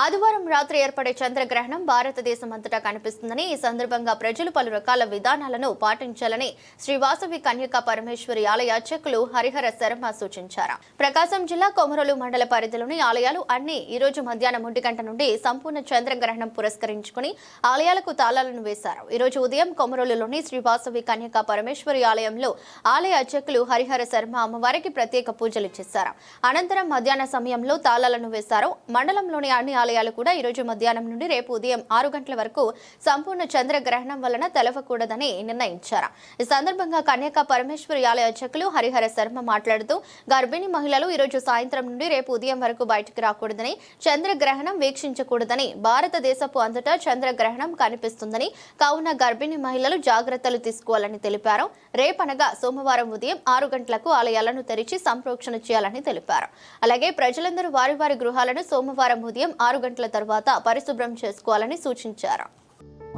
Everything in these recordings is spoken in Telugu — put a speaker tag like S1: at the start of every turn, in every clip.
S1: ఆదివారం రాత్రి ఏర్పడే చంద్రగ్రహణం భారతదేశం అంతటా కనిపిస్తుందని ఈ సందర్భంగా ప్రజలు పలు రకాల విధానాలను పాటించాలని శ్రీవాసవి కన్యక కన్యకా పరమేశ్వరి ఆలయ అర్చకులు హరిహర శర్మ సూచించారు. ప్రకాశం జిల్లా కొమరలు మండల పరిధిలోని ఆలయాలు అన్ని ఈ రోజు మధ్యాహ్నం ఒంటి గంట నుండి సంపూర్ణ చంద్రగ్రహణం పురస్కరించుకుని ఆలయాలకు తాళాలను వేశారు. ఈ రోజు ఉదయం కొమరలులోని శ్రీవాసవి కన్యక కన్యకా పరమేశ్వరి ఆలయంలో ఆలయ అర్చకులు హరిహర శర్మ అమ్మవారికి ప్రత్యేక పూజలు చేశారు. అనంతరం మధ్యాహ్న సమయంలో తాళాలను వేశారు. మండలంలోని అన్ని ఆలయాలు కూడా ఈరోజు మధ్యాహ్నం నుండి రేపు ఉదయం ఆరు గంటల వరకు సంపూర్ణ చంద్రగ్రహణం వలన తెలవకూడదని నిర్ణయించారు. ఈ సందర్భంగా కన్యకా పరమేశ్వరి ఆలయ అర్చకులు హరిహర శర్మ మాట్లాడుతూ గర్భిణీ మహిళలు ఈరోజు సాయంత్రం నుండి రేపు ఉదయం వరకు బయటకు రాకూడదని చంద్రగ్రహణం వీక్షించకూడదని భారతదేశపు అంతటా చంద్రగ్రహణం కనిపిస్తుందని కావున గర్భిణీ మహిళలు జాగ్రత్తలు తీసుకోవాలని తెలిపారు. రేపనగా సోమవారం ఉదయం ఆరు గంటలకు ఆలయాలను తెరిచి సంప్రోక్షణ చేయాలని తెలిపారు. అలాగే ప్రజలందరూ వారి వారి గృహాలను సోమవారం ఉదయం ఆరు గంటల తర్వాత పరిశుభ్రం చేసుకోవాలని సూచించారు.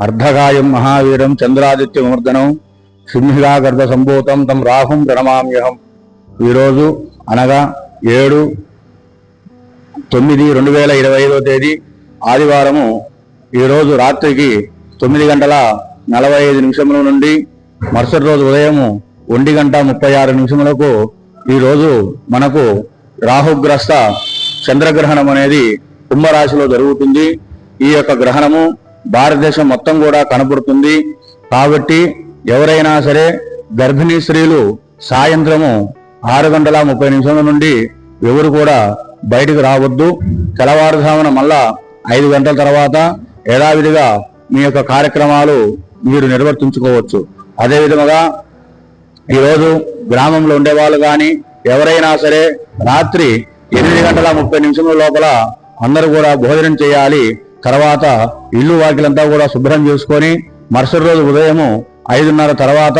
S2: అర్ధగాయం మహావీరం చంద్రాదిత్యమూర్ధనం సింహిగా గర్భ సంభూతం తం రాహుం ప్రణమామ్యహం. ఈరోజు అనగా ఏడు తొమ్మిది రెండు వేల ఇరవై ఐదో తేదీ ఆదివారము. ఈరోజు రాత్రికి తొమ్మిది గంటల నలభై ఐదు నిమిషముల నుండి మరుసటి రోజు ఉదయము ఒంటి గంట ముప్పై ఆరు నిమిషములకు ఈరోజు మనకు రాహుగ్రస్త చంద్రగ్రహణం అనేది కుంభరాశిలో జరుగుతుంది. ఈ యొక్క గ్రహణము భారతదేశం మొత్తం కూడా కనపడుతుంది కాబట్టి ఎవరైనా సరే గర్భిణీ స్త్రీలు సాయంత్రము ఆరు గంటల ముప్పై నిమిషాల నుండి ఎవరు కూడా బయటకు రావద్దు. తెల్లవారుజామున మళ్ళా ఐదు గంటల తర్వాత యథావిధిగా మీ యొక్క కార్యక్రమాలు మీరు నిర్వర్తించుకోవచ్చు. అదేవిధముగా ఈరోజు గ్రామంలో ఉండేవాళ్ళు కానీ ఎవరైనా సరే రాత్రి ఎనిమిది గంటల ముప్పై నిమిషముల లోపల అందరూ కూడా భోజనం చేయాలి. తర్వాత ఇల్లు వాకిలంతా కూడా శుభ్రం చేసుకొని మరుసటి రోజు ఉదయము ఐదున్నర తర్వాత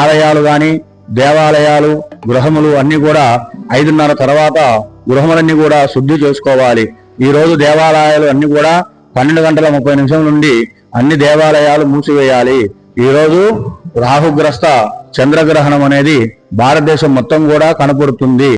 S2: ఆలయాలు గాని దేవాలయాలు గృహములు అన్ని కూడా ఐదున్నర తర్వాత గృహములన్నీ కూడా శుద్ధి చేసుకోవాలి. ఈ రోజు దేవాలయాలు అన్ని కూడా పన్నెండు గంటల ముప్పై నిమిషం నుండి అన్ని దేవాలయాలు మూసివేయాలి. ఈ రోజు రాహుగ్రస్త చంద్రగ్రహణం అనేది భారతదేశం మొత్తం కూడా కనపడుతుంది.